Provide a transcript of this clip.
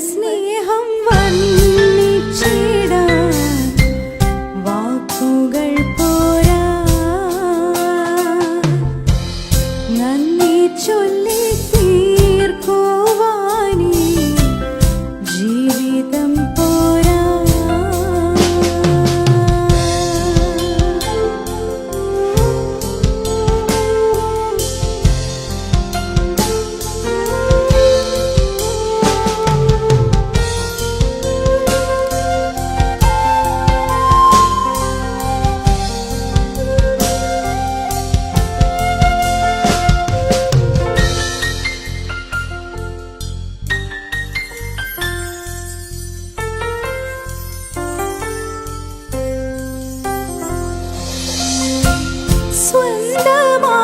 സ്നേഹം വന്നിച്ചേടാ വാക്കുകൾ Một